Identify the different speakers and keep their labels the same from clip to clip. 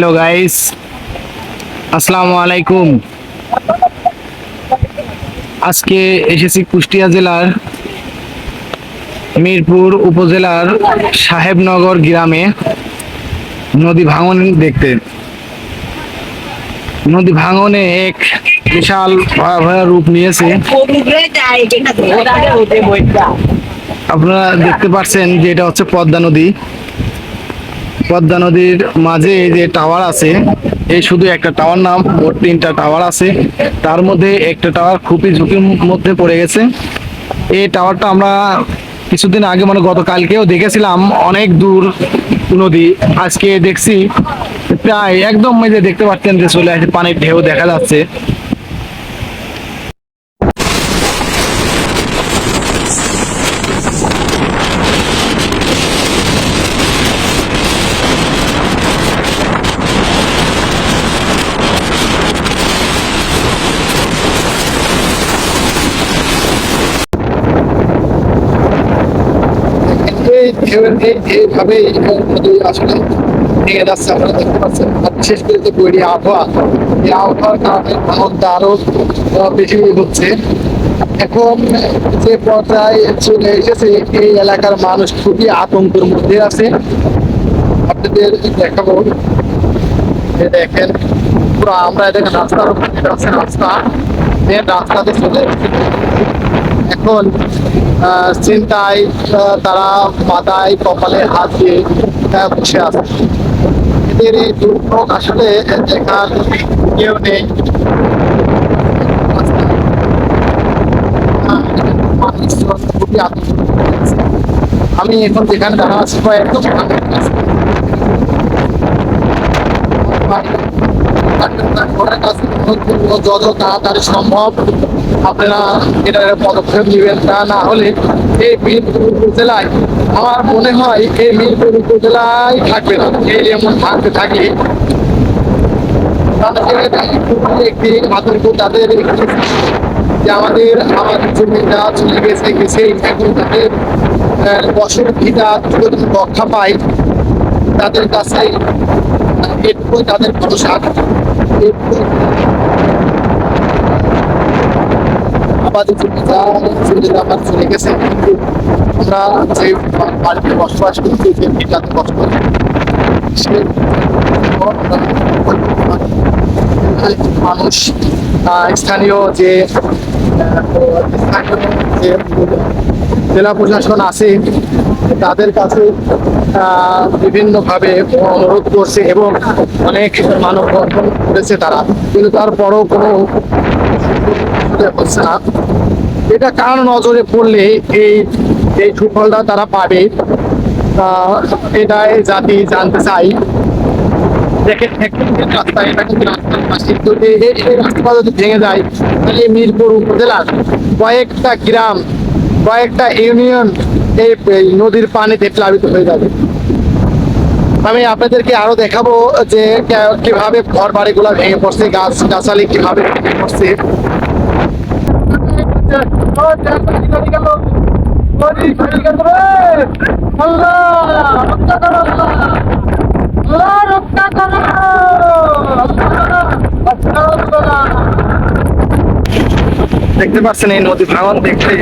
Speaker 1: Hello guys আসসালামু আলাইকুম আজকে এসেছি কুষ্টিয়া জেলার মিরপুর উপজেলার সাহেবনগর গ্রামে নদী ভাঙন দেখতে। নদী ভাঙনে এক বিশাল ভয়াবহ রূপ নিয়েছে। আপনারা দেখতে পাচ্ছেন যে এটা হচ্ছে পদ্মা নদী। পদ্মা নদীর মাঝে এই যে টাওয়ার আছে, এই শুধু একটা টাওয়ার নাম মোট তিনটা টাওয়ার আছে। তার মধ্যে একটা টাওয়ার খুবই ঝুঁকির মধ্যে পড়ে গেছে। এই টাওয়ারটা আমরা কিছুদিন আগে মানে গতকালকেও দেখেছিলাম, অনেক দূর নদী। আজকে দেখছি, প্রায় একদম এই যে দেখতে পাচ্ছেন যে চলে আসে, পানির ঢেউ দেখা যাচ্ছে এই ঢেউয়ের এই এইভাবে আসলে ভেঙে যাচ্ছে, আপনারা দেখতে পাচ্ছেন। বিশেষ করে যে বৈরী আবহাওয়া, এই আবহাওয়ার কারণে ভাঙনটা আরও বেশি হচ্ছে। এখন যে পর্যায়ে চলে এসেছে, এই এলাকার মানুষ খুবই আতঙ্কের মধ্যে আছে। আপনাদের দেখাবো। দেখেন, পুরো আমরা দেখেন রাস্তার আছে, রাস্তা। মেন রাস্তাতে চলে এসেছে। এখন চিন্তায় তারা মাথায় কপালে হাত দিয়ে বসে আছে এদের এই দুর্ভোগ আসলে দেখার কেউ নেই খুবই। আমি এখন যেখানে দাঁড়া আছি, বা একদম। ঘরের যত তাড়াতাড়ি সম্ভব আপনারা এটা পদক্ষেপ নেবেন। তা না হলে এই মিরপুর উপজেলায় আমার মনে হয় এই মিরপুর উপজেলায় থাকবে না। এই এমন থাকতে থাকে একটি তাদের যে আমাদের আমাদের জমিটা চলে গেছে গেছে এখন তাদের ভিটা যদি রক্ষা পায়, তাদের কাছে এটুকু তাদের ভরসা। এটুকু চলে গেছে। কিন্তু আমরা যে বাড়িতে বসবাস করছি যে বসবাস মানুষ স্থানীয় যে স্থানীয় যে জেলা প্রশাসন আছে, তাদের কাছে বিভিন্নভাবে অনুরোধ করছে এবং অনেক মানববন্ধন করেছে তারা। কিন্তু তারপরও কোনো হচ্ছে না। এটা কার নজরে পড়লে এই এই সুফলটা তারা পাবে? আহ, এটাই জাতি জানতে চাই। এটা এই এই- এই যদি ভেঙে যায় তাহলে মিরপুর উপজেলার কয়েকটা গ্রাম কয়েকটা ইউনিয়ন এই এই নদীর পানিতে প্লাবিত হয়ে যাবে। আমি আপনাদেরকে আরও দেখাবো যে কীভাবে ঘর বাড়িগুলো ভেঙে পড়ছে গাছ গাছালি কীভাবে ভেঙে পড়ছে। দেখতে পাচ্ছেন এই নদী ভাঙন দেখতে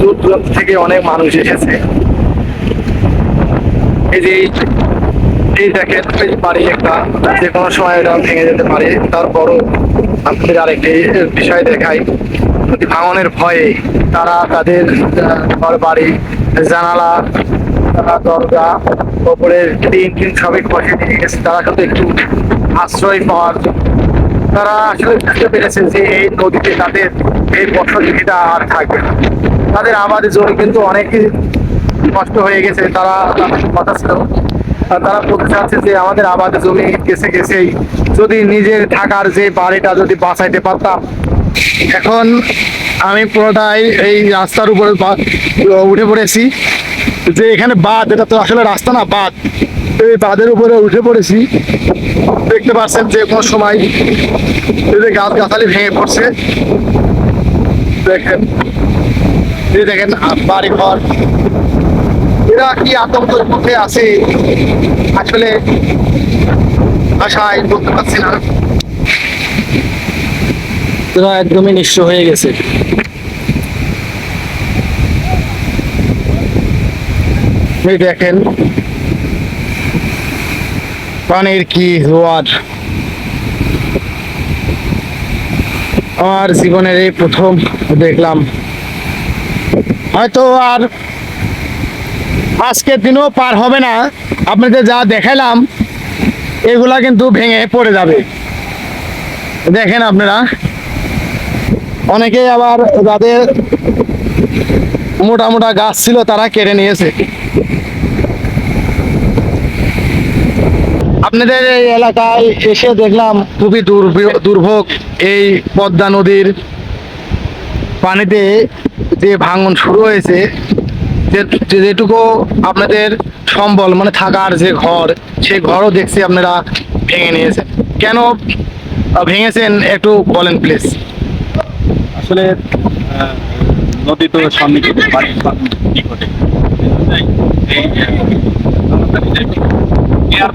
Speaker 1: দূর দূরান্ত থেকে অনেক মানুষ এসেছে। এই যে এই- দেখেন বাড়ি একটা, যে কোনো সময় এটা ভেঙে যেতে পারে তারপরও আপনাদের আরেকটি বিষয় নদী ভাঙনের ভয়ে তারা তাদের ঘর, বাড়ি, জানালা দরজা ওপরের টিন টিন সবই খসে নিয়ে গেছে। তারা কিন্তু একটু আশ্রয় পাওয়ার তারা আসলে বুঝতে পেরেছে যে এই নদীতে তাদের এই বসতিটা আর থাকবে না। তাদের আবাদে জমি কিন্তু অনেকই কষ্ট হয়ে গেছে। তারা কথা ছিল। তারা বলতে চাচ্ছে যে আমাদের আবাদে জমি গেছে গেছেই। যদি নিজের থাকার যে বাড়িটা যদি বাঁচাইতে পারতাম এখন আমি পুরোটাই এই রাস্তার উপরে উঠে পড়েছি। যে এখানে বাঁধ, এটা তো আসলে রাস্তা না, বাঁধ। এই বাঁধের উপরে উঠে পড়েছি। দেখতে পাচ্ছেন যে কোনো সময় এই যে গাছ গাছালি ভেঙে পড়ছে। দেখেন। এই দেখেন বাড়ি ঘর এরা কি আতঙ্কের মধ্যে আছে? আসলে ভাষায় বলতে পারছি না। তারা একদমই নিঃস্ব হয়ে গেছে। দেখেন, পানির কি জোয়ার। আমার জীবনের এই প্রথম দেখলাম। হয়তো আর আজকের দিনও পার হবে না। আপনাদের যা দেখালাম, এগুলা কিন্তু ভেঙে পড়ে যাবে। দেখেন আপনারা। অনেকে আবার যাদের মোটা মোটা গাছ ছিল তারা কেটে নিয়েছে। আপনাদের এই এলাকায় এসে দেখলাম খুবই দুর্ভোগ এই পদ্মা নদীর পানিতে যে ভাঙন শুরু হয়েছে যেটুকু আপনাদের সম্বল মানে থাকার যে ঘর, সেই ঘরও দেখছি আপনারা ভেঙে নিয়েছেন। কেন ভেঙেছেন একটু বলেন প্লিজ।
Speaker 2: আসলে নদী তো সন্নিকটে বাড়ির নিকটে।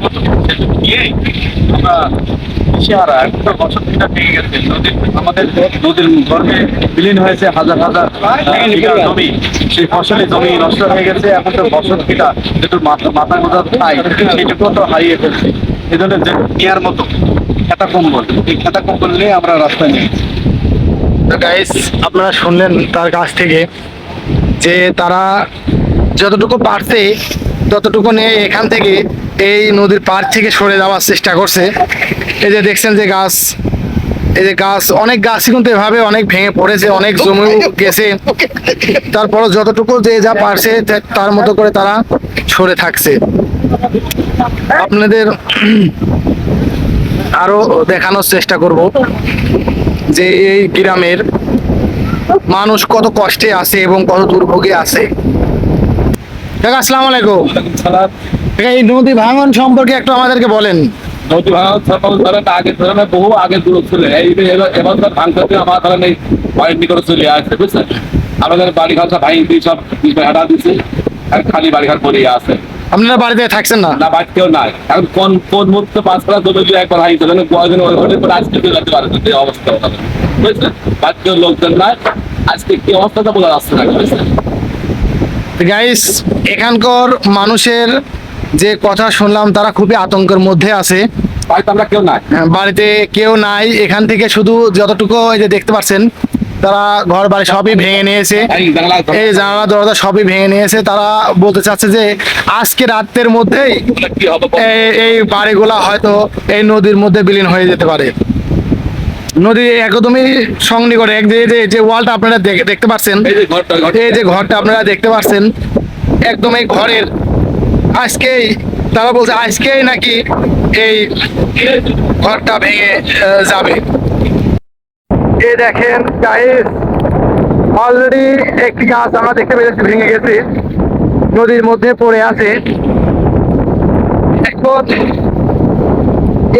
Speaker 2: মতো নিয়ে আমরা চেহারা একটা বছর থেকে ভেঙে গেছে। নদীর আমাদের নদীর গর্ভে বিলীন হয়েছে হাজার হাজার জমি। সেই জমি নষ্ট হয়ে গেছে এখন তো বছর কিটা যেটু মাথা মাথা গোজা খাই সেটুকু তো হারিয়ে ফেলছে। এই জন্য মতো খেতা কম্বল এই খেতা কম্বল নিয়ে আমরা রাস্তায় নিয়েছি
Speaker 1: গাইস আপনারা শুনলেন তার কাছ থেকে যে তারা যতটুকু পারছে, ততটুকু নিয়ে এখান থেকে এই নদীর পার থেকে সরে যাওয়ার চেষ্টা করছে। এই যে দেখছেন যে গাছ, এই যে গাছ, অনেক গাছই কিন্তু এভাবে অনেক ভেঙে পড়েছে, অনেক জমি গেছে। তারপরও যতটুকু যে যা পারছে তার মতো করে তারা সরে থাকছে। আপনাদের আরও দেখানোর চেষ্টা করব। যে এই গ্রামের মানুষ কত কষ্টে আছে এবং কত দুর্ভোগে আছে। কাকা, আসসালামু আলাইকুম। এই নদী ভাঙন সম্পর্কে একটু আমাদেরকে বলেন।
Speaker 2: নদী ভাঙা সকাল ধরেন, আগে ধরেন, বহু আগে দূর ছিল। এই এবার ধর আমার করে চলে আমাদের বাড়ি ঘর সব ভাঙি দিয়ে সব হাঁটা দিচ্ছে আর খালি বাড়ি ঘর পড়ে আছে।
Speaker 1: আপনারা বাড়িতে থাকছেন না?
Speaker 2: না বাড়ি কেউ নাই। এখন কোন কোন মুহূর্তে পাঁচ করা জমি দিয়ে একবার হাই চলে কয়েকজন ওই পরে আজকে কেউ যেতে পারে অবস্থা হবে বুঝছেন? বাড়ি লোকজন নাই। আজকে কি অবস্থাটা বোঝা যাচ্ছে না
Speaker 1: গাইস এখানকার মানুষের যে কথা শুনলাম তারা খুবই আতঙ্কের মধ্যে আছে।
Speaker 2: বাড়িতে আমরা কেউ নাই।
Speaker 1: হ্যাঁ, বাড়িতে কেউ নাই। এখান থেকে শুধু যতটুকু এই যে দেখতে পাচ্ছেন তারা ঘর বাড়ি সবই ভেঙে নিয়েছে।
Speaker 2: এই জানালা
Speaker 1: দরজা সবই ভেঙে নিয়েছে। তারা বলতে চাচ্ছে যে আজকে রাতের মধ্যেই এই- বাড়িগুলা হয়তো এই নদীর মধ্যে বিলীন হয়ে যেতে পারে। নদী একদমই সংনিকটে এক যে ওয়ালটা আপনারা দেখ- দেখতে পাচ্ছেন
Speaker 2: এই যে ঘরটা ঘরটা
Speaker 1: এই যে ঘরটা আপনারা দেখতে পাচ্ছেন একদম এই ঘরের। আজকেই তারা বলছে আজকেই নাকি এই ঘরটা ভেঙে যাবে। এই দেখেন গাইস অলরেডি একটি গাছ আমরা দেখতে পেয়েছি ভেঙে গেছে, নদীর মধ্যে পড়ে আছে। এখন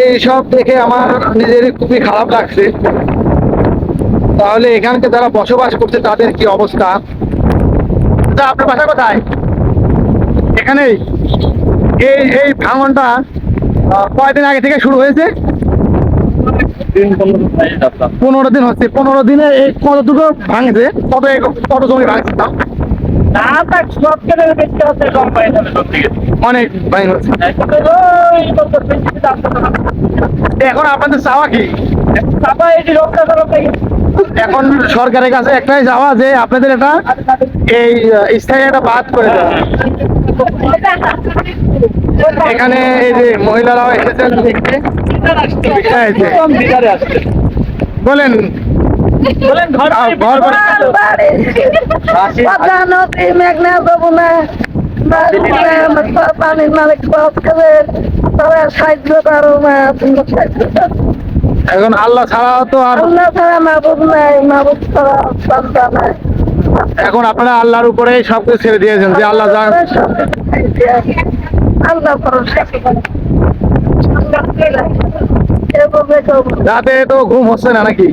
Speaker 1: এই সব দেখে আমার নিজেরই খুবই খারাপ লাগছে। তাহলে এখানকে যারা বসবাস করছে, তাদের কি অবস্থা? তা আপনার বাসা কোথায়? এখানেই। এই এই ভাঙনটা কয়দিন আগে থেকে শুরু হয়েছে?
Speaker 2: পনেরো দিন
Speaker 1: হচ্ছে, পনেরো দিনে এই কতটুকু ভাঙছে? কত কত জমি ভাঙছে তাও? অনেক এখন আপনাদের চাওয়া কি? এখন সরকারের কাছে একটাই চাওয়া যে আপনাদের এটা এই স্থায়ী একটা বাদ করে দেওয়া। এখানে এই যে মহিলারাও এসেছেন দেখতে। বলেন। ঘর
Speaker 3: মেঘনা যমুনা। পানির মালিক সব করে তারা সাহায্য করো না।
Speaker 1: এখন আল্লাহ ছাড়া তো আর
Speaker 3: আল্লাহ ছাড়া মাহবুব নাই মাহবুব ছাড়া সন্তান নাই।
Speaker 1: এখন আপনারা আল্লাহর উপরে সবকিছু ছেড়ে দিয়েছেন যে আল্লাহ যা
Speaker 3: আল্লাহ।
Speaker 1: রাতে তো ঘুম হচ্ছে না নাকি?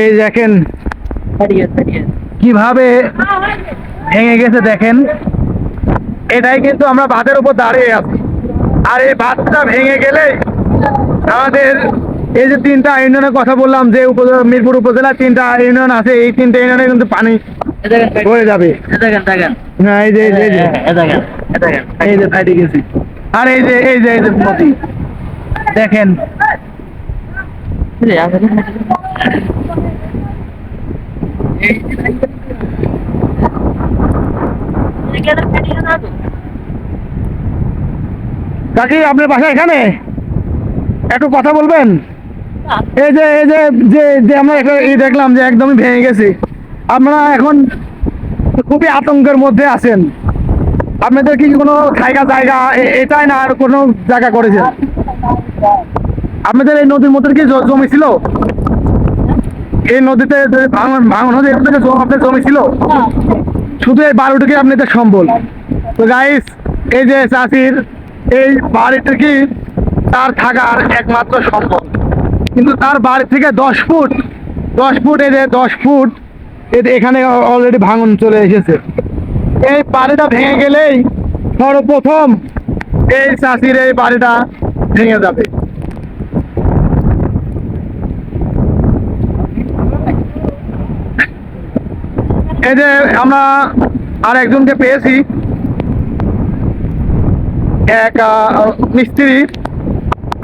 Speaker 1: এই দেখেন কীভাবে ভেঙে গেছে দেখেন। এটাই কিন্তু আমরা বাঁধের উপর দাঁড়িয়ে আছি। আর এই বাঁধটা ভেঙে গেলে আমাদের এই যে তিনটা ইউনিয়নের কথা বললাম যে উপজেলা মিরপুর উপজেলা তিনটা ইউনিয়ন আছে এই তিনটা ইউনিয়নে কিন্তু পানি হয়ে যাবে।
Speaker 3: দেখেন দেখেন।
Speaker 1: হ্যাঁ এই যে এই যে এই যে ফাইটে গেছি আর এই যে এই যে এই যে দেখেন কাকি আপনার বাসা এখানে একটু কথা বলবেন এই যে এই যে যে আমরা দেখলাম যে একদমই ভেঙে গেছে আপনারা এখন খুবই আতঙ্কের মধ্যে আছেন। আপনাদের কি কোনো জায়গা জায়গা এটাই না আর কোনো জায়গা করেছেন আপনাদের এই নদীর মধ্যে কি জমি ছিল? এই নদীতে ভাঙন হচ্ছে আপনাদের জমি ছিল? শুধু এই বারোটুকু আপনাদের সম্বল। তো গাইস এই যে চাষির এই বাড়িটা কি তার থাকার একমাত্র সম্বল। কিন্তু তার বাড়ি থেকে দশ ফুট দশ ফুট এই যে দশ ফুট এখানে অলরেডি ভাঙন চলে এসেছে। এই বাড়িটা ভেঙে গেলেই সর্বপ্রথম এই চাষির এই বাড়িটা ভেঙে যাবে। এই যে আমরা আর একজনকে পেয়েছি। এক মিস্ত্রি।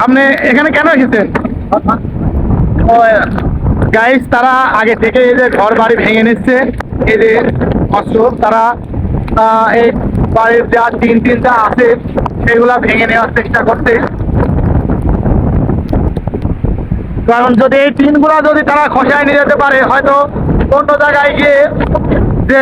Speaker 1: আপনি এখানে কেন এসেছেন? গাইস তারা আগে থেকে এদের ঘর বাড়ি ভেঙে নিচ্ছে এদের অস্ত্র, তারা এই বাড়ির যা তিন তিনটা আছে, সেগুলা ভেঙে নেওয়ার চেষ্টা করছে। কারণ যদি এই টিনগুলা যদি তারা খসায় নিয়ে যেতে পারে, হয়তো অন্য জায়গায় গিয়ে যে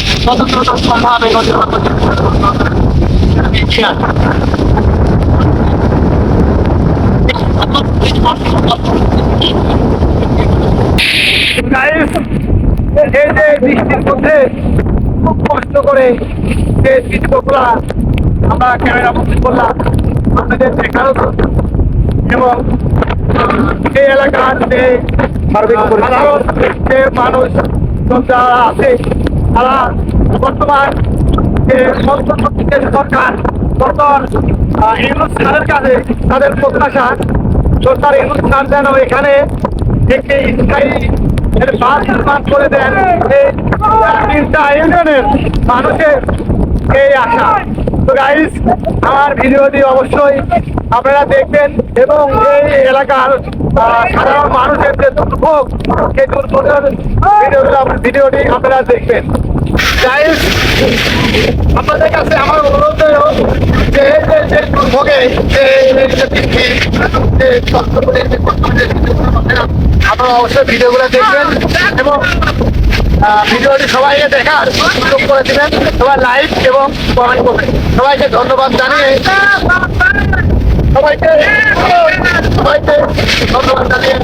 Speaker 2: স্বতন্ত্র সম্ভাবে নদীর
Speaker 1: এই যে বৃষ্টির মধ্যে খুব কষ্ট করে যে দৃশ্যগুলা আমরা ক্যামেরা বন্দি করলাম আপনাদের দেখানো এবং এই এলাকার যে সাধারণ যে মানুষ যারা আছে তারা বর্তমান যে সরকার সরকার ইউনুস খানের কাছে তাদের প্রত্যাশা। সরকার ইউনুস খান যেন এখানে একটি স্থায়ী বাস নির্মাণ করে দেন তিনটা ইউনিয়নের মানুষের এই আশা। তো গাইস আমার ভিডিওটি অবশ্যই আপনারা দেখবেন এবং এই এলাকার সাধারণ মানুষের যে দুর্ভোগ, সেই দুর্ভোগের ভিডিওটি আপনারা দেখবেন। গাইস আপনাদের কাছে আমার অনুরোধ রইল যে, যে- দুর্ভোগে যে আপনারা অবশ্যই ভিডিওগুলো দেখবেন এবং ভিডিওটি সবাইকে দেখার সুযোগ করে দিবেন। সবাই লাইক এবং সবাইকে ধন্যবাদ জানিয়ে সবাইকে সবাইকে ধন্যবাদ জানিয়ে।